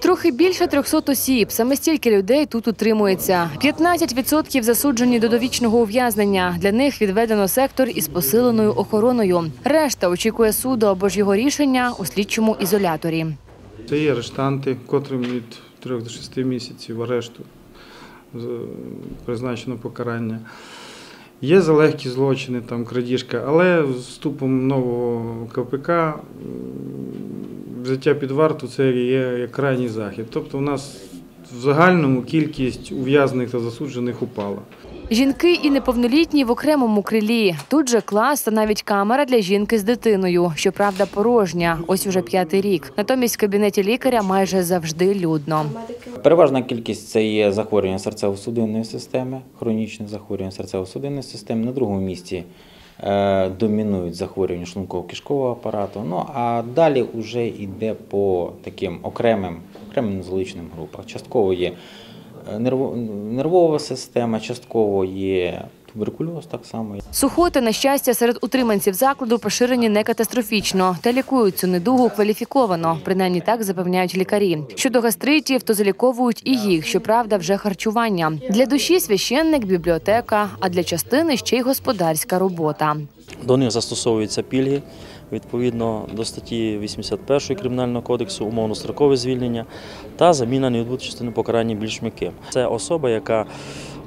Трохи більше 300 осіб. Саме стільки людей тут утримується. 15% засуджені до довічного ув'язнення. Для них відведено сектор із посиленою охороною. Решта очікує суду або ж його рішення у слідчому ізоляторі. Це є арештанти, котрим від 3 до 6 місяців арешту призначено покарання. Є за легкі злочини, там крадіжка, але з вступом нового КПК взяття під варту це є як крайній захід. Тобто у нас в загальному кількість ув'язнених та засуджених упала. Жінки і неповнолітні в окремому крилі. Тут же клас та навіть камера для жінки з дитиною. Щоправда, порожня. Ось уже п'ятий рік. Натомість в кабінеті лікаря майже завжди людно. Переважна кількість це є захворювання серцево-судинної системи, хронічне захворювання серцево-судинної системи. На другому місці домінують захворювання шлунково-кишкового апарату. Ну а далі вже йде по таким окремим, окремим нозологічним групам. Частково є е, нервова система, частково є туберкульоз так само. Сухоти, на щастя, серед утриманців закладу поширені не катастрофічно та лікують цю недугу кваліфіковано. Принаймні так запевняють лікарі. Щодо гастритів, то заліковують і їх, щоправда, вже харчування. Для душі священник, бібліотека, а для частини ще й господарська робота. До них застосовуються пільги відповідно до статті 81 Кримінального кодексу, умовно-строкове звільнення та заміна невідбутої частини покарання більш м'яким. Це особа, яка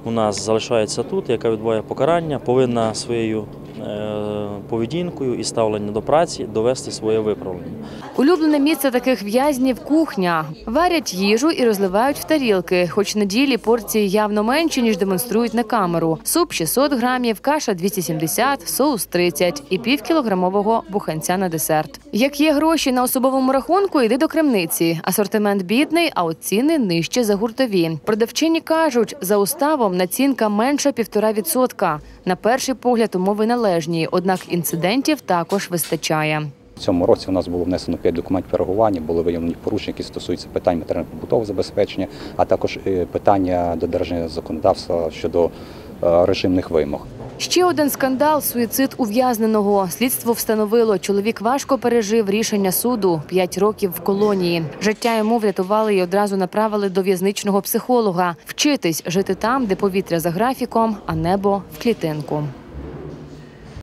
у нас залишається тут, яка відбуває покарання, повинна своєю е, поведінкою і ставленням до праці довести своє виправлення. Улюблене місце таких в'язнів кухня. Варять їжу і розливають в тарілки, хоч на ділі порції явно менші, ніж демонструють на камеру. Суп 600 грамів, каша 270, соус 30 і півкілограмового буханця на десерт. Як є гроші на особовому рахунку, йди до крамниці. Асортимент бідний, а от ціни нижче за гуртові. Продавчині кажуть, за уставом націнка менша півтора відсотка. На перший погляд умови належні, однак інцидентів також вистачає. В цьому році у нас було внесено 5 документів реагування, були виявлені порушення, які стосуються питань матеріально-побутового забезпечення, а також е, питання додержання законодавства щодо е, режимних вимог. Ще один скандал суїцид ув'язненого. Слідство встановило, чоловік важко пережив рішення суду 5 років в колонії. Життя йому врятували і одразу направили до в'язничного психолога. Вчитись жити там, де повітря за графіком, а небо в клітинку.